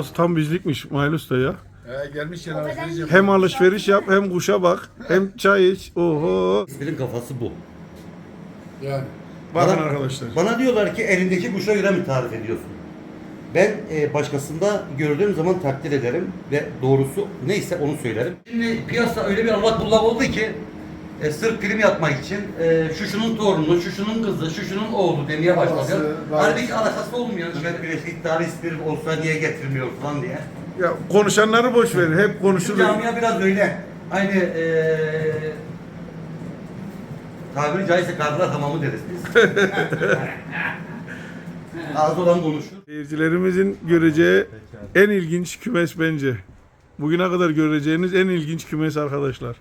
Burası tam bizlikmiş Mahir Usta ya. He gelmiş yer alışveriş yap. Hem alışveriş yap hem kuşa bak hem çay iç. Oho. İsmir'in kafası bu. Yani. Bakın Bana- arkadaşlar. Bana diyorlar ki elindeki kuşa göre mi tarif ediyorsun? Ben e, başkasında gördüğüm zaman takdir ederim ve doğrusu neyse onu söylerim. Şimdi piyasa öyle bir allak bullak oldu ki e, sırf prim yapmak için e, şu şunun torunu, şu şunun kızı, şu şunun oğlu demeye başladı. Halbuki alakası olmuyor. Mehmet Güneş iddialı İsmir olsa niye getirmiyor falan diye. Ya konuşanları boş ver. Hep konuşulur. camia biraz öyle. Aynı eee tabiri caizse kardılar tamamı deriz biz. Ağzı olan konuşur. Seyircilerimizin göreceği en ilginç kümes bence. Bugüne kadar göreceğiniz en ilginç kümes arkadaşlar.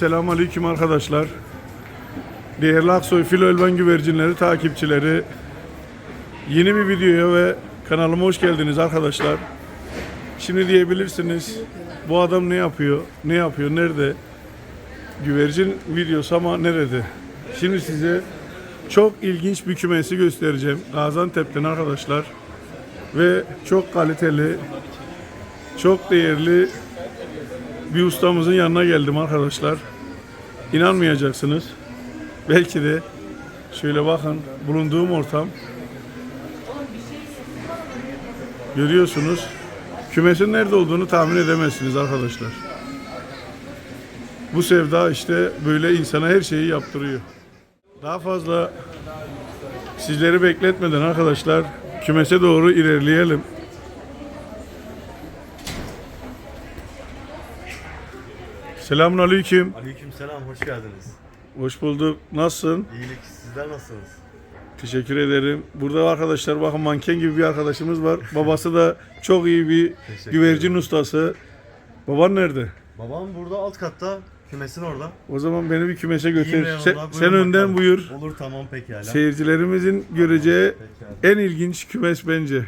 Selamun aleyküm arkadaşlar. Değerli Aksoy Filo Elvan güvercinleri takipçileri. Yeni bir videoya ve kanalıma hoş geldiniz arkadaşlar. Şimdi diyebilirsiniz bu adam ne yapıyor, ne yapıyor, nerede? Güvercin videosu ama nerede? Şimdi size çok ilginç bir kümesi göstereceğim. Gaziantep'ten arkadaşlar. Ve çok kaliteli, çok değerli bir ustamızın yanına geldim arkadaşlar. İnanmayacaksınız. Belki de şöyle bakın bulunduğum ortam. Görüyorsunuz. Kümesin nerede olduğunu tahmin edemezsiniz arkadaşlar. Bu sevda işte böyle insana her şeyi yaptırıyor. Daha fazla sizleri bekletmeden arkadaşlar kümese doğru ilerleyelim. Selamun aleyküm. Aleykümselam, hoş geldiniz. Hoş bulduk. Nasılsın? İyilik, sizler nasılsınız? Teşekkür ederim. Burada arkadaşlar bakın manken gibi bir arkadaşımız var. Babası da çok iyi bir Teşekkür güvercin ustası. Baban nerede? Babam burada alt katta, kümesin orada. O zaman beni bir kümese götür. Sen, sen önden buyur. Olur tamam pekala. Seyircilerimizin göreceği Pekala. en ilginç kümes bence.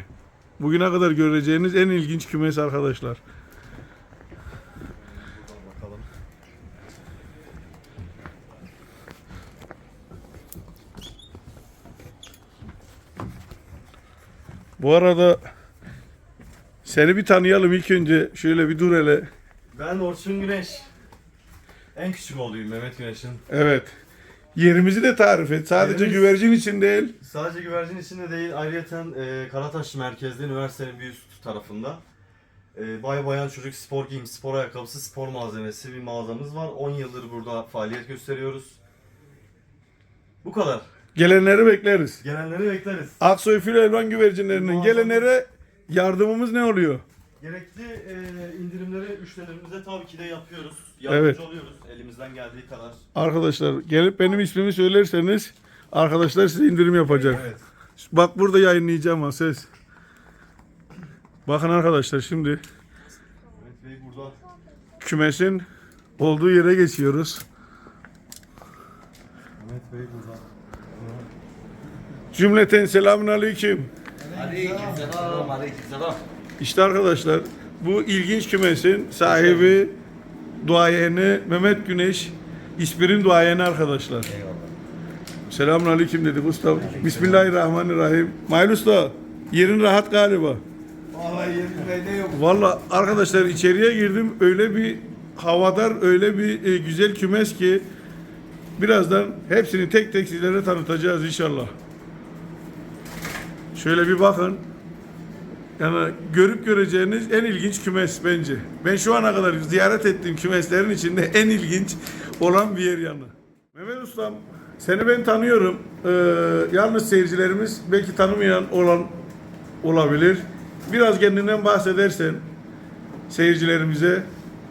Bugüne kadar göreceğiniz en ilginç kümes arkadaşlar. Bu arada seni bir tanıyalım ilk önce. Şöyle bir dur hele. Ben Orçun Güneş. En küçük oğluyum Mehmet Güneş'in. Evet. Yerimizi de tarif et. Sadece Yerimiz- güvercin için değil. Sadece güvercin içinde değil, ayrıyeten e, Karataş merkezli üniversitenin bir üst tarafında. E, bay bayan çocuk spor giyim, spor ayakkabısı, spor malzemesi bir mağazamız var. 10 yıldır burada faaliyet gösteriyoruz. Bu kadar. Gelenleri bekleriz. Gelenleri bekleriz. Aksoy Filo Elvan güvercinlerinin Muazzam. gelenlere yardımımız ne oluyor? Gerekli e, indirimleri müşterilerimize tabii ki de yapıyoruz. Yardımcı Evet. oluyoruz elimizden geldiği kadar. Arkadaşlar gelip benim ismimi söylerseniz arkadaşlar size indirim yapacak. Evet. Bak burada yayınlayacağım ha ses. Bakın arkadaşlar şimdi Mehmet Bey burada. kümesin olduğu yere geçiyoruz. Mehmet Bey burada. Cümleten selamun aleyküm. Aleykümselam, aleykümselam. İşte arkadaşlar bu ilginç kümesin sahibi duayeni Mehmet Güneş İspir'in duayeni arkadaşlar. Selamun aleyküm dedik ustam. Bismillahirrahmanirrahim. Mahir usta yerin rahat galiba. Vallahi yerimde ne yok. Valla arkadaşlar içeriye girdim öyle bir havadar öyle bir e, güzel kümes ki birazdan hepsini tek tek sizlere tanıtacağız inşallah. Şöyle bir bakın. Yani görüp göreceğiniz en ilginç kümes bence. Ben şu ana kadar ziyaret ettiğim kümeslerin içinde en ilginç olan bir yer yanı. Mehmet Ustam seni ben tanıyorum. Ee, yalnız seyircilerimiz belki tanımayan olan olabilir. Biraz kendinden bahsedersen seyircilerimize.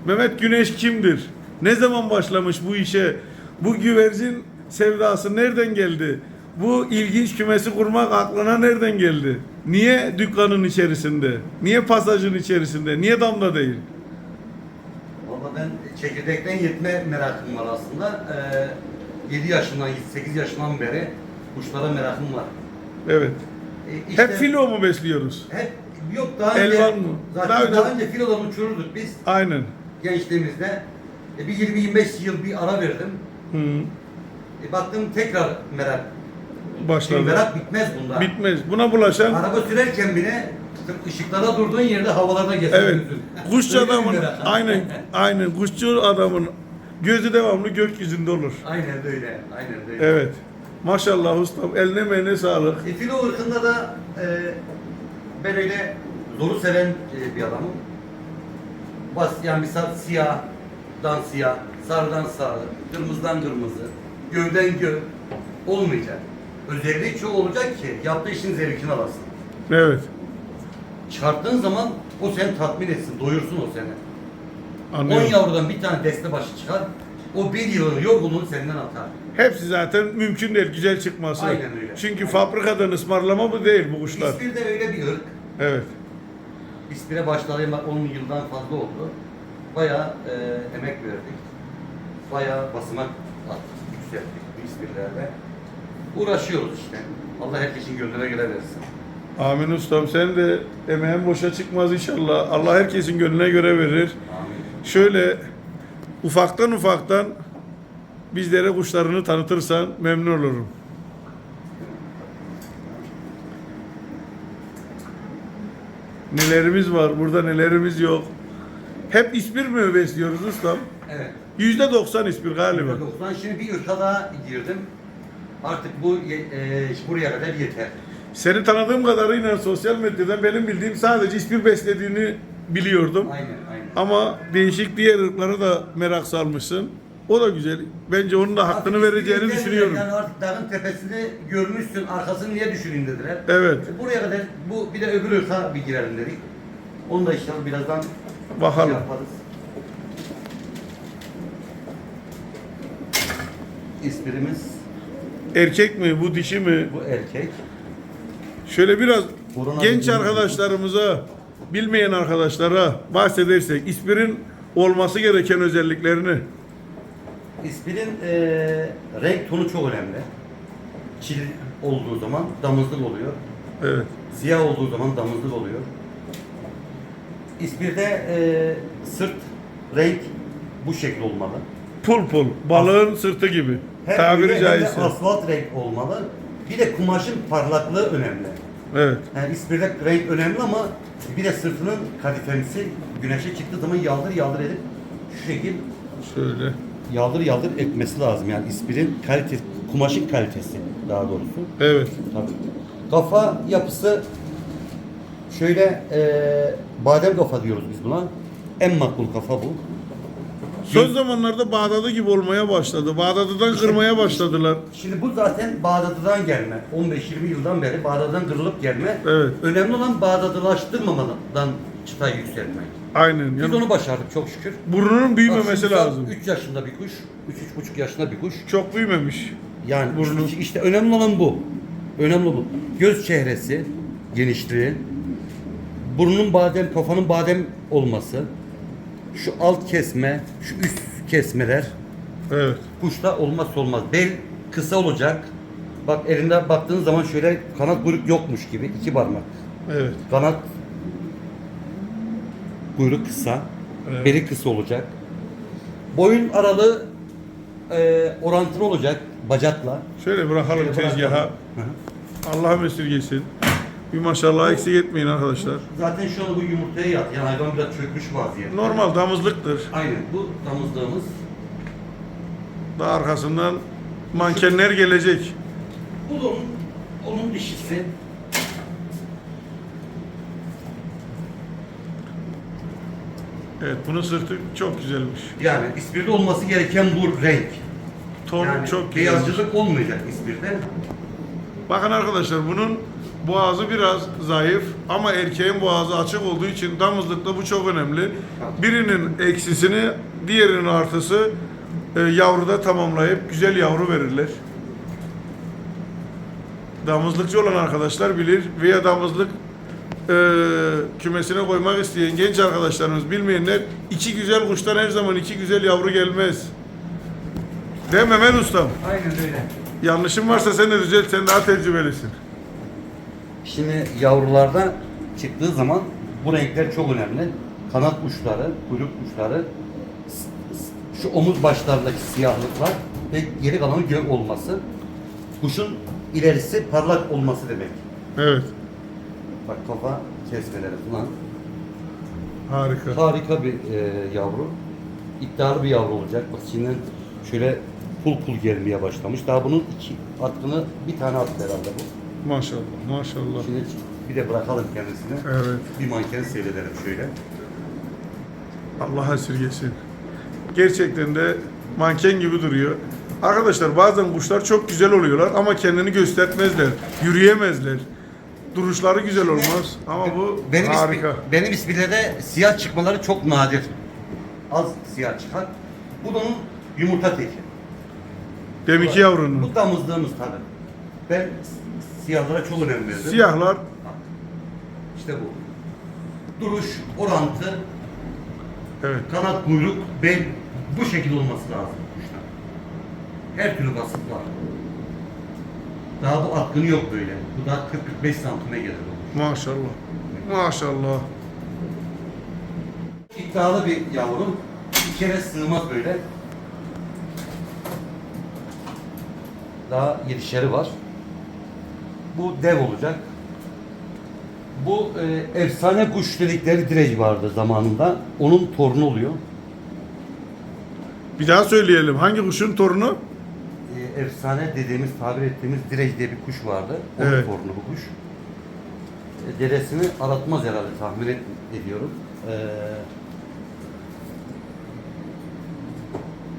Mehmet Güneş kimdir? Ne zaman başlamış bu işe? Bu güvercin sevdası nereden geldi? Bu ilginç kümesi kurmak aklına nereden geldi? Niye dükkanın içerisinde? Niye pasajın içerisinde? Niye damda değil? Valla ben çekirdekten yetme merakım var aslında. Ee, 7 yaşından, 8 yaşından beri kuşlara merakım var. Evet. E, işte- Hep filo mu besliyoruz? Hep yok daha önce Elvan mı? zaten Daha daha, önce- önce filodan uçururduk biz Aynen. gençliğimizde. E, bir 20-25 yıl bir ara verdim. Hı. E, baktım tekrar merak. Başladı. merak bitmez bunda. Bitmez. Buna bulaşan Araba sürerken bile ışıklara durduğun yerde havalarda Evet. geziyorsun. Kuşçu adamın aynen aynen kuşçu adamın gözü devamlı gökyüzünde olur. Aynen öyle. Aynen öyle. Evet. Maşallah ustam eline meline sağlık. E, filo ırkında da e, ben öyle zoru seven e, bir adamım. Bas, yani misal siyahdan siyah, sarıdan sarı, kırmızıdan kırmızı, gövden göv olmayacak. Özelliği çoğu olacak ki yaptığı işin zevkini alasın. Evet. Çıkarttığın zaman o seni tatmin etsin, doyursun o seni. 10 Anlıyorum. yavrudan bir tane deste başı çıkar, o bir yılın yorgunluğunu senden atar. Hepsi zaten mümkün değil güzel çıkması. Aynen öyle. Çünkü fabrikadan ısmarlama bu değil bu kuşlar. İspir de öyle bir ırk. Evet. İspire başladığım 10 yıldan fazla oldu. Bayağı e, emek verdik. Bayağı basamak attık, yükselttik bu ispirlerle. Uğraşıyoruz işte. Allah herkesin gönlüne göre versin. Amin ustam sen de emeğin boşa çıkmaz inşallah. Allah herkesin gönlüne göre verir. Amin. Şöyle ufaktan ufaktan bizlere kuşlarını tanıtırsan memnun olurum. Nelerimiz var, burada nelerimiz yok. Hep ispir mi besliyoruz ustam? Evet. Yüzde doksan ispir galiba. 90 şimdi bir ırka daha girdim. Artık bu e, buraya kadar yeter. Seni tanıdığım kadarıyla sosyal medyadan benim bildiğim sadece ispir beslediğini biliyordum. Aynen aynen. Ama değişik diğer ırklara da merak salmışsın. O da güzel. Bence onun da hakkını Artık vereceğini düşünüyorum. Yani artık dağın tepesini görmüşsün, arkasını niye düşüneyim dediler. Evet. E, Buraya kadar bu bir de öbür ırka bir girelim dedik. Onu da inşallah birazdan Bakalım. şey yaparız. İspirimiz Erkek mi, bu dişi mi? bu erkek. Şöyle biraz Korona genç arkadaşlarımıza, bilmeyen arkadaşlara bahsedersek ispirin olması gereken özelliklerini. İspirin eee renk tonu çok önemli. Çil olduğu zaman damızlık oluyor. Evet. Siyah olduğu zaman damızlık oluyor. İspirde eee sırt renk bu şekil olmalı. Pul pul, balığın sırtı gibi. Hem Tabiri öyle hem de caizse. asfalt renk olmalı. Bir de kumaşın parlaklığı önemli. Evet. Yani ispirde renk önemli ama bir de sırtının kadifemsi güneşe çıktığı zaman yaldır yaldır edip şu şekil Şöyle. yaldır yaldır etmesi lazım. Yani ispirin kalitesi, kumaşın kalitesi daha doğrusu. Evet. Tabii. Kafa yapısı şöyle eee badem kafa diyoruz biz buna. En makbul kafa bu. Son zamanlarda Bağdat'ı gibi olmaya başladı. Bağdat'tan kırmaya başladılar. Şimdi bu zaten Bağdat'tan gelme. 15-20 yıldan beri Bağdat'tan kırılıp gelme. Evet. Önemli olan Bağdat'ılaştırmamadan çıtayı yükseltmek. Aynen. Biz Yani onu başardık çok şükür. burnunun büyümemesi lazım. 3 yaşında bir kuş, 3-3,5 yaşında bir kuş. Çok büyümemiş. Yani Burnu. işte, işte önemli olan bu. Önemli bu. Göz çehresi, genişliği, burnun badem, kafanın badem olması, şu alt kesme, şu üst kesmeler Evet. kuşta olmazsa olmaz. Bel kısa olacak. Bak elinde baktığın zaman şöyle kanat kuyruk yokmuş gibi iki parmak. Evet. Kanat kuyruk kısa, Evet. beli kısa olacak. Boyun aralığı e, orantılı olacak bacakla. Şöyle bırakalım Şöyle tezgaha. Hı hı. Allah'a esirgesin. Bir maşallah eksik etmeyin arkadaşlar. Zaten şu anda bu yumurtaya yat. Yani hayvan biraz çökmüş vaziyette. Normal damızlıktır. Aynen bu damızlığımız. Daha arkasından mankenler gelecek. Bu da onun, onun dişisi. Evet bunun sırtı çok güzelmiş. Yani ispirde olması gereken bu renk. Ton yani çok güzel. beyazcılık olmayacak ispirde. Bakın arkadaşlar bunun boğazı biraz zayıf ama erkeğin boğazı açık olduğu için damızlıkta bu çok önemli. Birinin eksisini diğerinin artısı e, yavruda tamamlayıp güzel yavru verirler. damızlıkçı olan arkadaşlar bilir veya damızlık e, kümesine koymak isteyen genç arkadaşlarımız bilmeyenler iki güzel kuştan her zaman iki güzel yavru gelmez. Değil mi Mehmet Ustam? Aynen öyle. Yanlışım varsa sen de düzelt, sen daha tecrübelisin. Şimdi yavrularda çıktığı zaman bu renkler çok önemli. Kanat uçları, kuyruk uçları, şu omuz başlarındaki siyahlıklar ve geri kalanı gök olması. Kuşun ilerisi parlak olması demek. Evet, Bak kafa kesmeleri falan. harika. Harika bir e, yavru. İddialı bir yavru olacak. Bak şimdiden şöyle pul pul gelmeye başlamış. Daha bunun iki atkını bir tane attı herhalde bu. Maşallah, maşallah. Şimdi bir de bırakalım kendisini. Evet, Bir manken seyredelim şöyle. Allah esirgesin. Gerçekten de manken gibi duruyor. Arkadaşlar bazen kuşlar çok güzel oluyorlar ama kendini göstermezler, yürüyemezler. Duruşları güzel olmaz ama bu Benim harika. Ismi, benim ismilerde siyah çıkmaları çok nadir. Az siyah çıkar. Bu da onun yumurta teki. Deminki yavrunun. Bu damızlığımız tabi. Ben siyahlara çok önem veririm. Siyahlar İşte bu. Duruş, orantı, evet. kanat, kuyruk, bel bu şekilde olması lazım kuşlar. Her türlü vasıf var. Daha bu atkını yok böyle. Bu da 40-45 santime gelir. Maşallah. Maşallah. İddialı bir yavrum. Bir kere sığmaz böyle. Daha yedişeri var. Bu dev olacak. Bu e, efsane kuş dedikleri direç vardı zamanında. Onun torunu oluyor. Bir daha söyleyelim. Hangi kuşun torunu? E, efsane dediğimiz, tabir ettiğimiz direç diye bir kuş vardı. Onun Evet. torunu bu kuş. E, dedesini aratmaz herhalde tahmin et, ediyorum. E,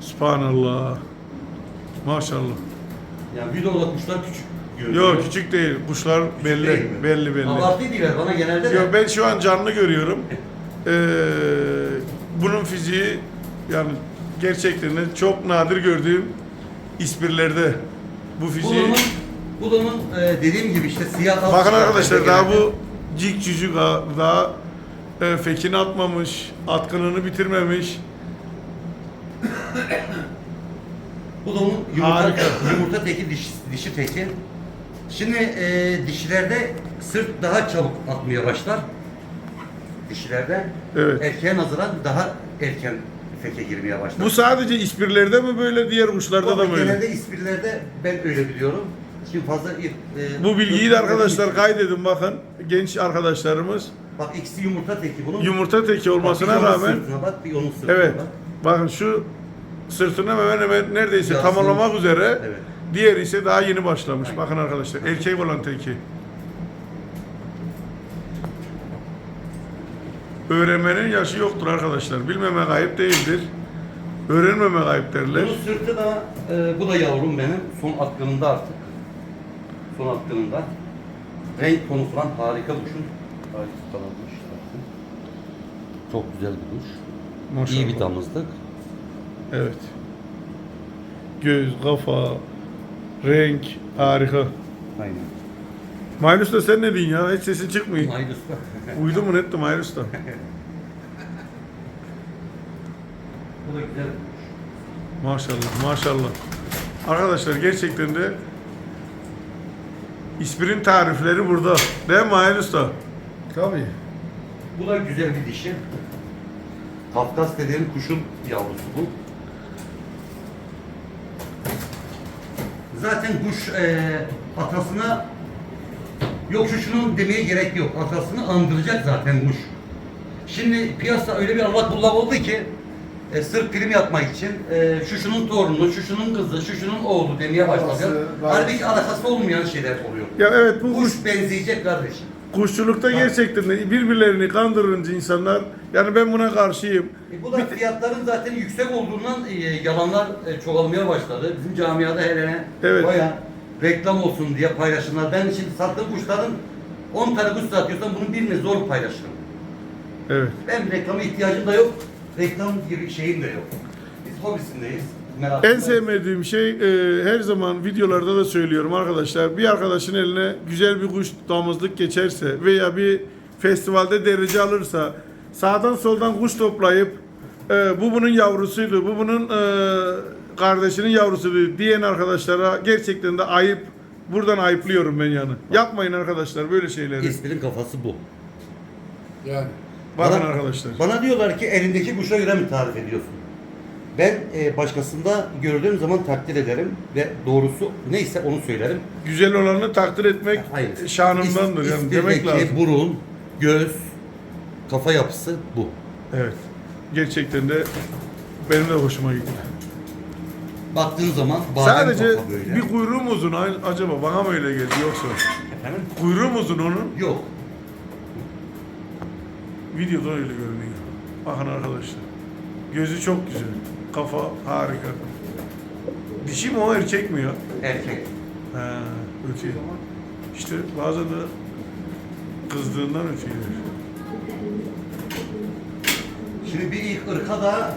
Subhanallah. Maşallah. yani videoda kuşlar küçük görünüyor. Yok küçük değil. Kuşlar belli. değil mi? Belli belli. Abartı değiller bana genelde de. Yok ben şu an canlı görüyorum. Ee, bunun fiziği yani gerçekten de çok nadir gördüğüm ispirlerde bu Bu fiziği. da onun, bu da onun e, dediğim gibi işte siyah alt Bakın arkadaşlar daha genelde. bu cik cücük ha- daha e, fekini atmamış, atkınını bitirmemiş. Bu da onun yumurta, Harika. yumurta teki, diş, dişi teki. Şimdi e, dişilerde sırt daha çabuk atmaya başlar. Dişilerde Evet. erkeğe nazaran daha erken feke girmeye başlar. Bu sadece ispirlerde mi böyle, diğer kuşlarda da mı öyle? Genelde ispirlerde ben öyle biliyorum. Şimdi fazla e, Bu bilgiyi de arkadaşlar kaydedin bakın. Genç arkadaşlarımız Bak ikisi yumurta teki bunun. yumurta teki Bak, olmasına bir onun rağmen sırtına bak, bir onun sırtına evet. bak. Bakın şu sırtını hemen hemen neredeyse Yansın. tamamlamak üzere. Evet. Diğer ise daha yeni başlamış. Bakın arkadaşlar erkek olan teki. Öğrenmenin yaşı yoktur arkadaşlar. Bilmeme kayıp değildir. Öğrenmeme kayıp derler. Bunun sırtı da, e, bu da yavrum benim. Son atkınında artık. Son atkınında. Renk tonu falan harika kuşun. Harika kalanmış zaten. Çok güzel bir kuş. Maşallah. İyi bir damızlık. Evet. Göz, kafa, renk harika. Aynen. Mahir Usta sen ne diyorsun ya? Hiç sesin çıkmıyor. Usta. Uydu mu netti Mahir Usta? bu da güzel. Maşallah, maşallah. Arkadaşlar gerçekten de İspir'in tarifleri burada. Değil mi Mahir Usta? Tabii. Bu da güzel bir dişi. Kafkas dediğim kuşun yavrusu bu. Zaten kuş eee atasına yok şu şunun demeye gerek yok. Atasını andıracak zaten kuş. Şimdi piyasa öyle bir allak bullak oldu ki e, sırf prim yapmak için e, şu şunun torunu, şu şunun kızı, şu şunun oğlu demeye başlıyor. Babası, Halbuki alakası olmayan şeyler oluyor. Ya evet bu kuş, Kuş benzeyecek kardeşim. Kuşçulukta gerçekten de birbirlerini kandırınca insanlar yani ben buna karşıyım. E bu da fiyatların zaten yüksek olduğundan e, yalanlar e, çoğalmaya başladı. Bizim camiada helene Evet. baya reklam olsun diye paylaşımlar. Ben şimdi sattığım kuşların 10 tane kuş satıyorsam bunun birini zor paylaşırım. Evet. Ben reklama ihtiyacım da yok. Reklam gibi şeyim de yok. Biz hobisindeyiz. Merak En sevmediğim şey e, her zaman videolarda da söylüyorum arkadaşlar. Bir arkadaşın eline güzel bir kuş damızlık geçerse veya bir festivalde derece alırsa sağdan soldan kuş toplayıp e, bu bunun yavrusuydu, bu bunun e, kardeşinin yavrusuydu diyen arkadaşlara gerçekten de ayıp. Buradan ayıplıyorum ben yani. Yapmayın arkadaşlar böyle şeyleri. İsminin kafası bu. Yani. Bakın Bana- arkadaşlar. Bana diyorlar ki elindeki kuşa göre mi tarif ediyorsun? Ben e, başkasında gördüğüm zaman takdir ederim ve doğrusu neyse onu söylerim. Güzel olanı takdir etmek Hayır. şanımdandır yani demek lazım. burun, göz, kafa yapısı bu. Evet. Gerçekten de benim de hoşuma gitti. Baktığın zaman badem Sadece kafa böyle. bir kuyruğu mu uzun Ay- acaba bana mı öyle geldi yoksa? Efendim? Kuyruğu mu uzun onun? Yok. Videoda öyle görünüyor. Bakın arkadaşlar. Gözü çok güzel. Kafa harika. Dişi mi o erkek mi ya? Erkek. Ha, ötüyor. İşte bazen de kızdığından ötüyor. Şimdi bir ilk ırka da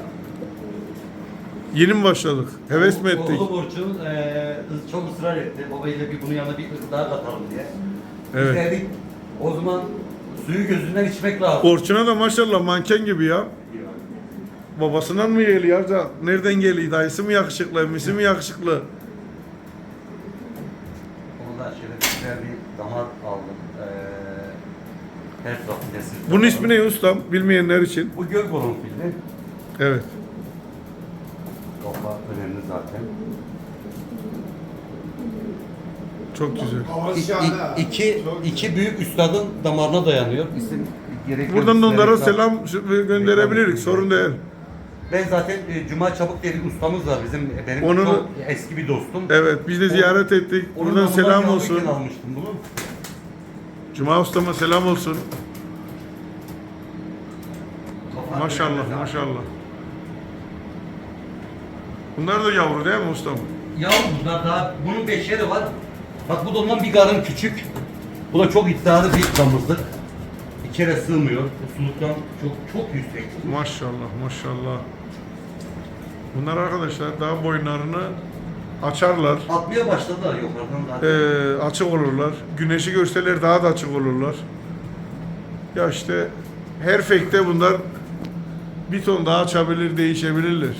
Yeni mi başladık? Heves mi ettik? Oğlu Burç'un eee, çok ısrar etti. Babayla bir bunun yanına bir ırk daha katalım diye. Evet. Biz dedik, o zaman suyu gözünden içmek lazım. Orçuna da maşallah manken gibi ya. Babasından mı geliyor ya? Nereden geliyor? Dayısı mı yakışıklı, emmisi mi yakışıklı? Ondan şöyle güzel bir damar aldım. Eee her tarafı kesildi. Bunun ismi ne ustam? Bilmeyenler için. Bu göl balon filmi. Evet. Kafa önemli zaten. Çok güzel. Havası İ- şahane. i- iki, Çok iki büyük üstadın damarına dayanıyor. İsim gerekli Buradan da onlara selam gönderebiliriz. Sorun değil. Ben zaten e, Cuma Çabuk diye bir ustamız var bizim benim Onu- çok eski bir dostum. Evet biz de ziyaret ettik. Onun Buradan yanından selam olsun. almıştım bunu. Cuma ustama selam olsun. Kafa Maşallah maşallah. Bunlar da yavru değil mi ustam? Ya bunlar daha bunun beşeri var. Bak bu da ondan bir garın küçük. Bu da çok iddialı bir damızlık. Kere sığmıyor. Bu suluktan çok çok yüksek. Maşallah maşallah. Bunlar arkadaşlar daha boyunlarını açarlar. Atmaya başladılar yukarıdan zaten. Ee, açık olurlar. Güneşi görseler daha da açık olurlar. Ya işte her fekte bunlar bir ton daha açabilir, değişebilirler.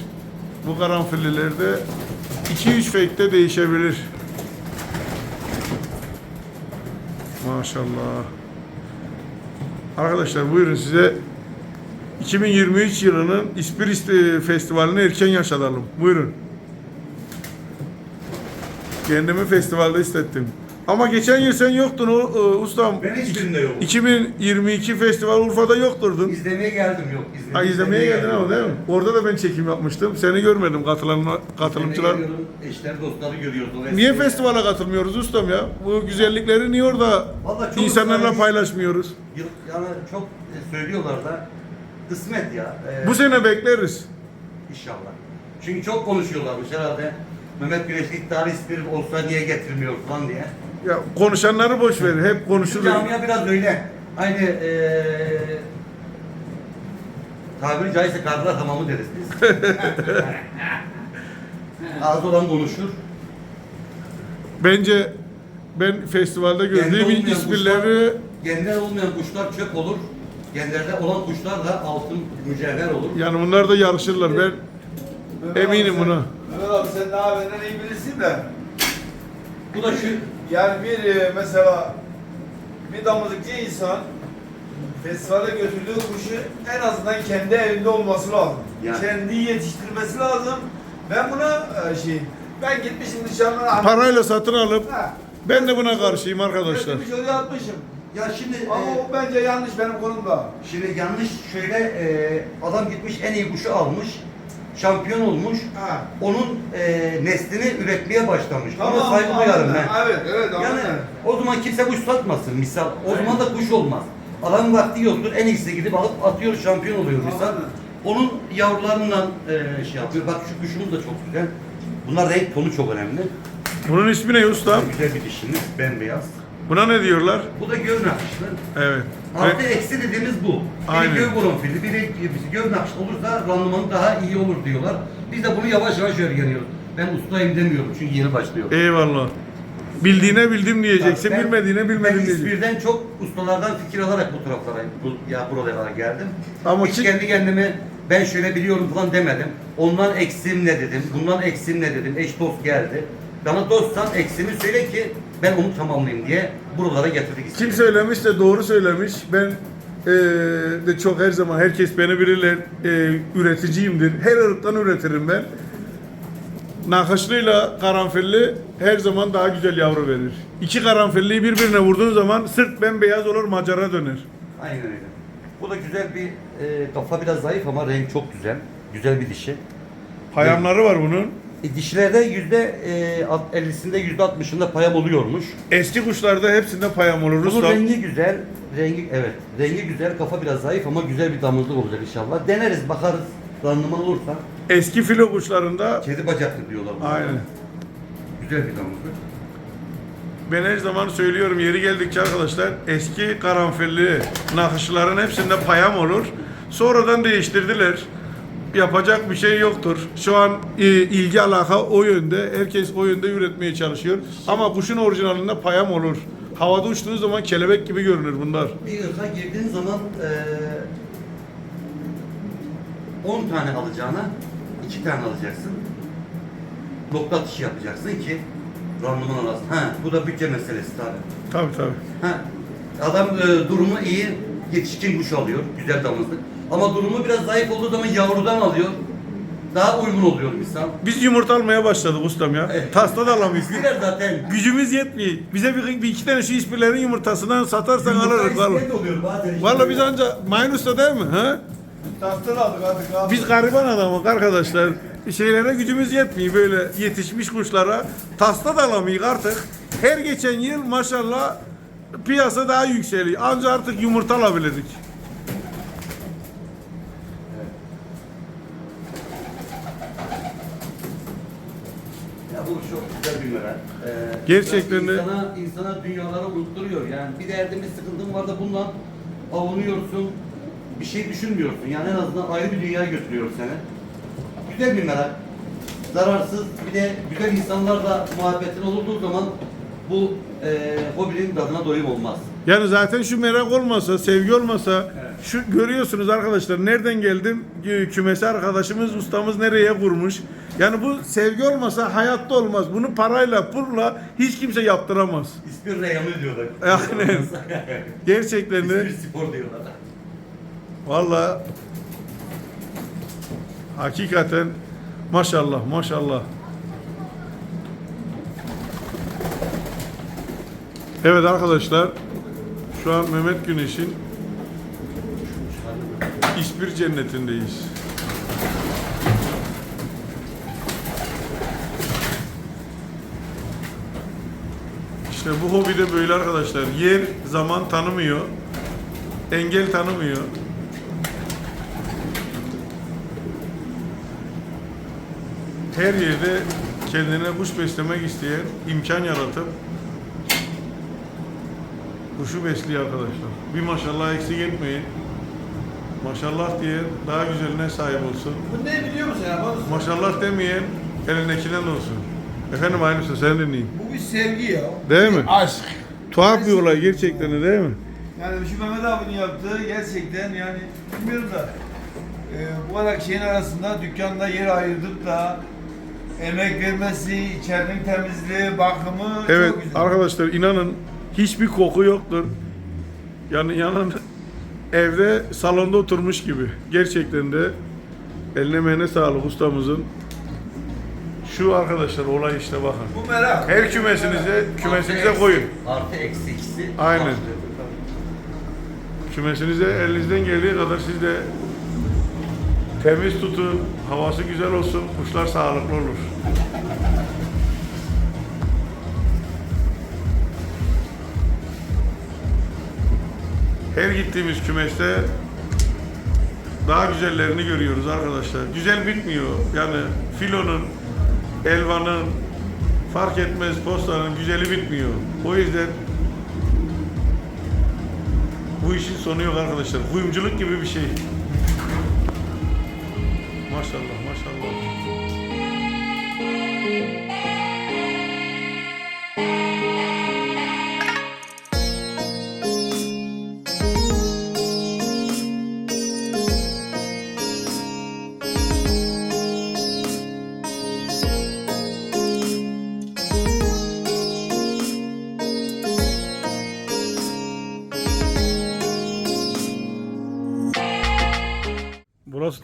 Bu karanfillilerde 2-3 fekte değişebilir. Maşallah. Arkadaşlar buyurun size 2023 yılının İspirist e, Festivali'ni erken yaşatalım. Buyurun. Kendimi festivalde hissettim. Ama geçen yıl sen yoktun o e, ustam. Ben hiçbirinde yokum. 2022 festival Urfa'da yokturdun. İzlemeye geldim yok. İzlemeye, Ha izlemeye geldin ama değil mi? Orada da ben çekim yapmıştım. Seni görmedim katılan katılımcılar. İzlemeye geliyorum, Eşler dostları görüyoruz. o Niye festivale katılmıyoruz ustam ya? Bu güzellikleri niye orada Vallahi çok insanlarla paylaşmıyoruz? Yıl- Yani çok e, söylüyorlar da kısmet ya. Ee, Bu sene bekleriz. İnşallah. Çünkü çok konuşuyorlarmış herhalde. Mehmet Güneş iddialı ispir olsa niye getirmiyor falan diye. Ya konuşanları boş ver. Hep Bizim konuşulur. camia biraz öyle. Aynı eee tabiri caizse kardılar tamamı deriz biz. Ağzı olan konuşur. Bence ben festivalde Kendi gördüğüm olmayan kuşlar- Genler olmayan kuşlar çöp olur. Genlerde olan kuşlar da altın mücevher olur. yani bunlar da yarışırlar. Ben Mehmet Eminim abi sen- buna. Mehmet abi sen daha benden iyi bilirsin de. Bu da şu Yani bir e, mesela bir damızlıkçı insan festivale götürdüğü kuşu en azından kendi evinde olması lazım. Yani. Kendi yetiştirmesi lazım. Ben buna e, şey ben gitmişim dışarıdan parayla satın alıp Ha, ben de buna karşıyım arkadaşlar. götürmüş oraya atmışım. Ya şimdi Ama eee, o bence yanlış benim konumda. şimdi yanlış şöyle eee, adam gitmiş en iyi kuşu almış. Şampiyon olmuş. Ha. Onun eee, neslini üretmeye başlamış. Ona Tamam, saygı duyarım anladım. ben. Evet, evet, Yani anladım. o zaman kimse kuş satmasın misal. O zaman da kuş olmaz. Adamın vakti yoktur. En iyisi gidip alıp atıyor şampiyon oluyor misal. Anladım. Onun yavrularından eee, şey yapıyor. Bak şu kuşumuz da çok güzel. Bunlar renk tonu çok önemli. Bunun ismi ne ustam? Güzel bir dişimiz, bembeyaz. Buna ne diyorlar? Bu da göv nakışlı. Evet. Artı Ve eksi dediğimiz bu. Biri Aynen. göv bonfili, biri göv nakışlı olursa randımanı daha iyi olur diyorlar. Biz de bunu yavaş yavaş öğreniyoruz. Ben ustayım demiyorum çünkü yeni başlıyor. eyvallah. Bildiğine bildim diyeceksin, Ben- bilmediğine bilmedim Ben diyeceksin. İzmir'den çok ustalardan fikir alarak bu taraflara, bu, ya buralara geldim. Ama Hiç ki- kendi kendime ben şöyle biliyorum falan demedim. Ondan eksiğim ne dedim, bundan eksiğim ne dedim. Eş dost geldi. Bana dostsan eksiğimi söyle ki ben onu tamamlayayım diye buralara getirdik. Kim İzmir'i. söylemişse doğru söylemiş. Ben eee, de çok her zaman herkes beni bilirler. eee, üreticiyimdir. Her ırktan üretirim ben. Nakışlıyla karanfilli her zaman daha güzel yavru verir. İki karanfilliyi birbirine vurduğun zaman sırt bembeyaz olur, macara döner. Aynen öyle. Bu da güzel bir e, kafa biraz zayıf ama renk çok güzel. Güzel bir dişi. Payamları var bunun. E, dişilerde yüzde e, 50'sinde yüzde 60'ında payam oluyormuş. Eski kuşlarda hepsinde payam olur. Bunun Ruslan. rengi güzel. Rengi evet. Rengi güzel. Kafa biraz zayıf ama güzel bir damızlık olacak inşallah. Deneriz, bakarız. Randıman olursa. Eski filo kuşlarında Kedi bacaklı diyorlar. buna. aynen. Güzel bir damızlık. Ben her zaman söylüyorum yeri geldikçe arkadaşlar eski karanfilli nakışların hepsinde payam olur. Sonradan değiştirdiler. Yapacak bir şey yoktur. Şu an e, ilgi alaka o yönde. Herkes o yönde üretmeye çalışıyor. Ama kuşun orijinalinde payam olur. Havada uçtuğu zaman kelebek gibi görünür bunlar. Bir ırka girdiğin zaman eee 10 tane alacağına 2 tane alacaksın. Nokta atışı yapacaksın ki randıman alasın. Ha, bu da bütçe meselesi tabii. Tabii tabii. Ha, adam e, durumu iyi, yetişkin kuş alıyor, güzel damızlık. Ama durumu biraz zayıf olduğu zaman yavrudan alıyor. Daha uygun oluyor misal. Biz yumurta almaya başladık ustam ya. Evet. Tasla da alamayız. İstiler zaten. Gücümüz yetmiyor. Bize bir, bir iki tane şu ispirlerin yumurtasından satarsan alırız vallahi. oluyor bazen. işte. Vallahi biz anca Maynus'ta değil mi? Ha? Tahtan aldık artık abi. Biz gariban adamız arkadaşlar. Şeylere gücümüz yetmiyor böyle yetişmiş kuşlara. Tasla da alamayız artık. Her geçen yıl maşallah piyasa daha yükseliyor. Anca artık yumurta alabilirdik. Ya bu çok güzel bir merak. Ee, Gerçekten de- insana, insana dünyaları unutturuyor. Yani bir derdin bir sıkıntın var da bundan avunuyorsun. Bir şey düşünmüyorsun. Yani en azından ayrı bir dünyaya götürüyor seni. Güzel bir merak. Zararsız bir de güzel insanlarla muhabbetin olduğu zaman bu e, hobinin tadına doyum olmaz. Yani zaten şu merak olmasa, sevgi olmasa şu görüyorsunuz arkadaşlar nereden geldim? Kü- Kümesi arkadaşımız, ustamız nereye kurmuş? Yani bu sevgi olmasa hayatta olmaz. Bunu parayla, pulla hiç kimse yaptıramaz. İspir reyonu diyorlar. Aynen. Gerçekten de. İspir spor diyorlar. Vallahi hakikaten maşallah maşallah. Evet arkadaşlar şu an Mehmet Güneş'in İspir cennetindeyiz. İşte bu hobi de böyle arkadaşlar. Yer, zaman tanımıyor. Engel tanımıyor. her yerde kendine kuş beslemek isteyen imkan yaratıp kuşu besliyor arkadaşlar. Bir maşallah eksik etmeyin. Maşallah diyen daha güzeline sahip olsun. Bu ne biliyor musun ya? Bak, Maşallah demeyen elindekinden olsun. Efendim aynısı sen dinleyin. Bu bir sevgi ya. Değil mi? Aşk. Tuhaf bir olay gerçekten de değil mi? Yani şu Mehmet abinin yaptığı gerçekten yani bilmiyorum da e, bu kadar şeyin arasında dükkanda yer ayırdıp da emek vermesi, içerinin temizliği, bakımı Evet çok güzel. arkadaşlar inanın hiçbir koku yoktur. Yani yanın evde salonda oturmuş gibi. Gerçekten de eline mehne sağlık ustamızın. Şu arkadaşlar olay işte bakın. Bu merak. Her kümesinize kümesinize Artı koyun. eksi- Artı eksi ikisi. Aynen. Kümesinize elinizden geldiği kadar siz de temiz tutun, havası güzel olsun, kuşlar sağlıklı olur. Her gittiğimiz kümeşte daha güzellerini görüyoruz arkadaşlar. Güzel bitmiyor. Yani filonun, elvanın, fark etmez postanın güzeli bitmiyor. O yüzden bu işin sonu yok arkadaşlar. Kuyumculuk gibi bir şey. Maşallah maşallah.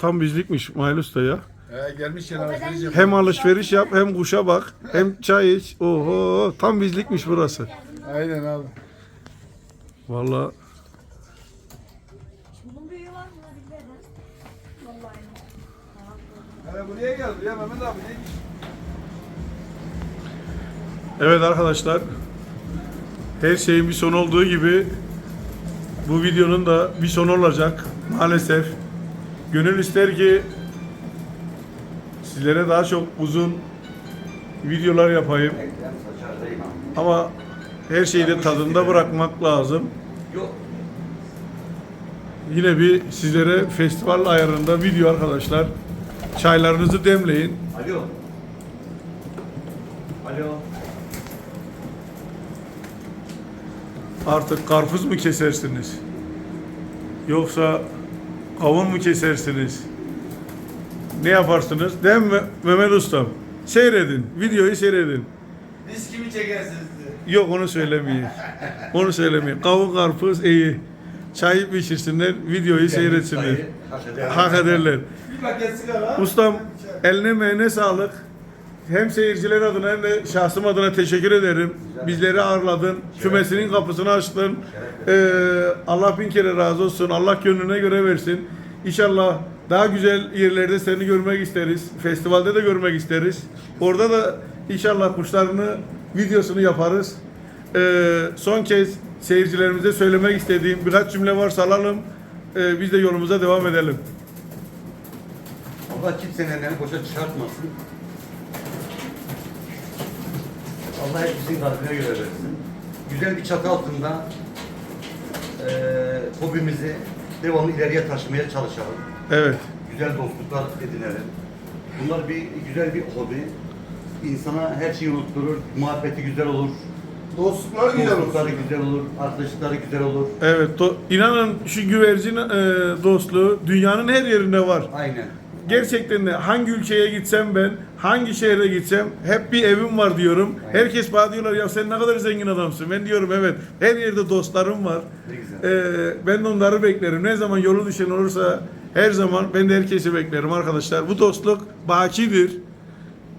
Tam bizlikmiş Mahir Usta ya. He, gelmiş yer alışveriş yap. Hem alışveriş yap hem kuşa bak hem çay iç. Oho tam bizlikmiş burası. Aynen abi. Vallahi buraya gel buraya Mehmet abi. Evet arkadaşlar. Her şeyin bir sonu olduğu gibi bu videonun da bir sonu olacak maalesef. Gönül ister ki sizlere daha çok uzun videolar yapayım ama her şeyi de tadında bırakmak lazım. Yine bir sizlere festival ayarında video arkadaşlar. Çaylarınızı demleyin. Alo. Alo. Artık karpuz mu kesersiniz? Yoksa kavun mu kesersiniz? Ne yaparsınız? Değil mi Mehmet Ustam? Seyredin. Videoyu seyredin. Biz kimi çekersiniz diye. Yok onu söylemeyin. Onu söylemeyin. Kavun karpuz iyi. Çay pişirsinler, videoyu seyretsinler. Hak eder. Hak ederler. Bir paket sigara. Ustam eline emeğine sağlık. Hem seyirciler adına hem de şahsım adına teşekkür ederim. Bizleri ağırladın. Kümesinin kapısını açtın. Ee, Allah bin kere razı olsun. Allah gönlüne göre versin. İnşallah daha güzel yerlerde seni görmek isteriz. Festivalde de görmek isteriz. Orada da inşallah kuşlarını videosunu yaparız. Ee, son kez seyircilerimize söylemek istediğim birkaç cümle varsa alalım. Ee, biz de yolumuza devam edelim. Allah kimsenin ellerini boşa çıkartmasın. Allah hepimizin kalbine göre versin. Güzel bir çatı altında eee hobimizi devamlı ileriye taşımaya çalışalım. Evet. Güzel dostluklar edinelim. Bunlar bir güzel bir hobi. İnsana her şeyi unutturur. Muhabbeti güzel olur. Dostluklar güzel Dostlukları olsun. güzel olur. Arkadaşlıkları güzel olur. Evet, do- inanın şu güvercin e, dostluğu dünyanın her yerinde var. Aynen. Gerçekten de hangi ülkeye gitsem ben, hangi şehre gitsem hep bir evim var diyorum. Herkes bana diyorlar ya sen ne kadar zengin adamsın. Ben diyorum evet her yerde dostlarım var. Ee, ben de onları beklerim. Ne zaman yolu düşen olursa her zaman ben de herkesi beklerim arkadaşlar. Bu dostluk bakidir.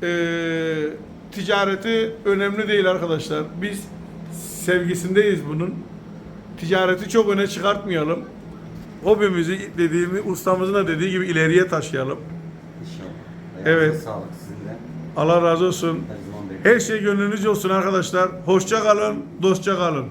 Ee, ticareti önemli değil arkadaşlar. Biz sevgisindeyiz bunun. Ticareti çok öne çıkartmayalım. Hobimizi dediğimi ustamızın da dediği gibi ileriye taşıyalım. İnşallah. Evet. Sağlık sizinle. Allah razı olsun. Her. Her şey gönlünüzce olsun arkadaşlar. Hoşça kalın, dostça kalın.